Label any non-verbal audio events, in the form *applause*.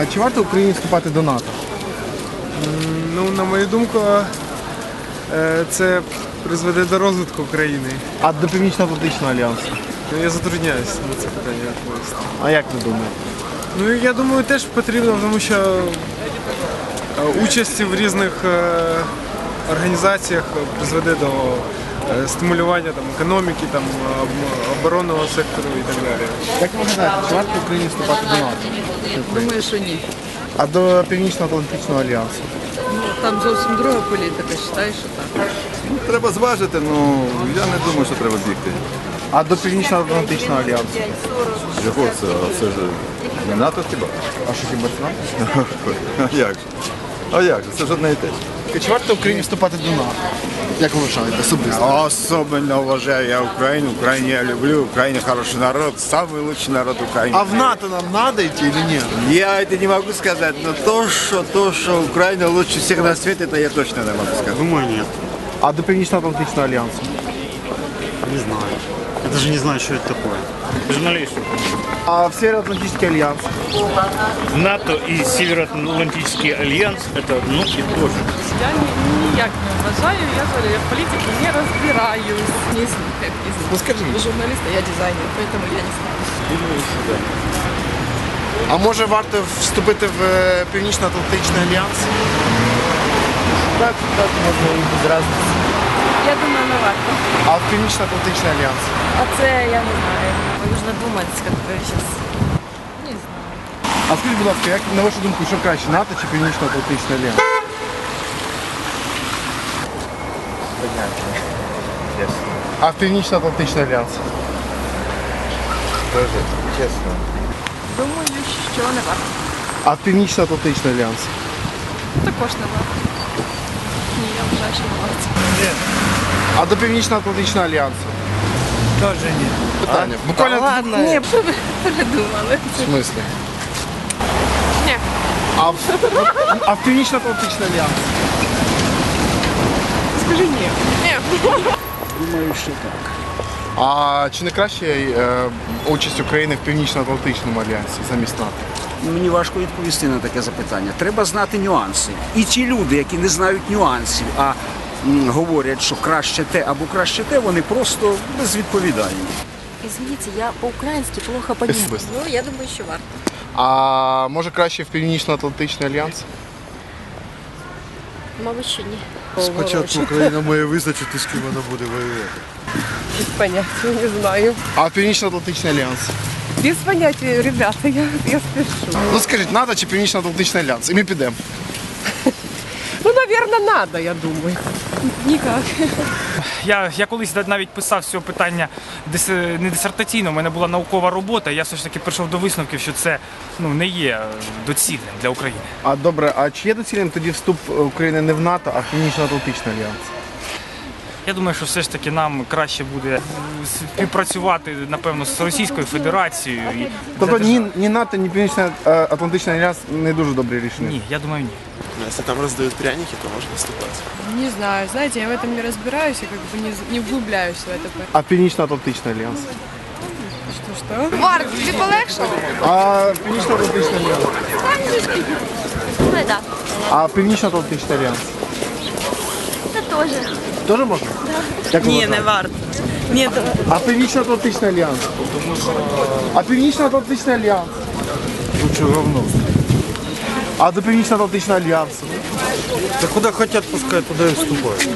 А чи варто Україні вступати до НАТО? Ну, на мою думку, е, це призведе до розвитку країни. А до Північно-Атлантичного альянсу? Ну, я затрудняюся на це питання відповісти. А як ви думаєте? Ну, я думаю, теж потрібно, тому що е, участь в різних е, організаціях призведе до стимулювання там, економіки, там, оборонного сектору і так далі. Як ви гадаєте, чи варто Україні вступати до НАТО? Думаю, що ні. А до Північно-Атлантичного альянсу? Ну, там зовсім друга політика, вважаю, що так. Треба зважити, ну я не думаю, що треба бігти. А до Північно-Атлантичного альянсу? Його це, це ж не НАТО хіба? А що хіба це НАТО? А *laughs* як же? А як же? Це ж одне і те ж. Чи варто Україні вступати до НАТО? Як ви вважаєте, особисто? Особенно уважаю я Украину, Украину я люблю, Украина хороший народ, самый лучший народ Украины. А в НАТО нам надо идти или нет? Я это не могу сказать, но то, что, то, что Украина лучше всех на свете, это я точно не могу сказать. Думаю, нет. А до Північно-Атлантичного альянсу? Не знаю. Я даже не знаю, что это такое. Журналист. А в Североатлантический альянс? НАТО и Североатлантический альянс – это одно и то же. Я ні- ніяк не вважаю, я говорю, я в політиці не розбираюсь. Не знаю, не знаю. Ну скажи. Вы журналист, а я дизайнер, поэтому я не знаю. А може варто вступити в е, Північно-Атлантичний альянс? Так, так, можна і без разниці. Я думаю, не варто. А в Північно-Атлантичний альянс? А це я не знаю. Нужно думати, як би зараз. Не знаю. А скажіть, будь ласка, як на вашу думку, що краще, НАТО чи Північно-Атлантичний альянс? А в Північно-Атлантичний альянс? Чесно. Думаю, що не варто. А в Північно-Атлантичний альянс? Також не варто. Ні, я вважаю, що не варто. А до Північно-Атлантичного альянсу? Теж ні. Питання. Буквально Ладно. Ні, що *laughs* ви передумали. в смислі? Ні. А в, а в Північно-Атлантичний альянс? Скажи ні. Ні. А чи не краще е, участь України в Північно-Атлантичному альянсі замість НАТО? Мені важко відповісти на таке запитання. Треба знати нюанси. І ті люди, які не знають нюансів, а говорять, що краще те або краще те, вони просто безвідповідальні. Извините, я по-украински плохо понимаю. Ну, я думаю, що варто. А може краще в Північно-Атлантичний альянс? Мабуть, що ні. Спочатку Україна *laughs* має визначити, з ким вона буде воювати. Без поняття, не знаю. А Північно-Атлантичний альянс? Без поняття, ребята, я, я спішу. Ну скажіть, НАТО чи Північно-Атлантичний альянс? І ми підемо. Наверное, надо, я думаю. Никак. Я, я колись навіть писав з цього питання дис- не дисертаційно, у мене була наукова робота. Я все ж таки прийшов до висновків, що це ну, не є е, доцільним для України. А добре, а чи є доцільним тоді вступ України не в НАТО, а в Північно-Атлантичний альянс? Я думаю, що все ж таки нам краще буде е, співпрацювати, напевно, з Російською Федерацією. І Тобто ні, ні НАТО, ні Північно-Атлантичний альянс не дуже добре рішення. Ні, я думаю, ні. Якщо там роздають пряники, то можна вступати. Не знаю, знаете, я в этом не разбираюсь и как бы не, не вглубляюсь в это. А Північно-Атлантичний альянс? Что, что? Марк, тобі полегшало? А Північно-Атлантичний альянс? Ну, да. А Північно-Атлантичний альянс? Це теж. Тоже можна? Як ви Ні, вважаєте? не варто. Ні, то- А Північно-Атлантичний альянс? А Північно-Атлантичний альянс? Лучше говно. А до Північно-Атлантичного альянсу? Та куди хочуть, пускай туди и вступають.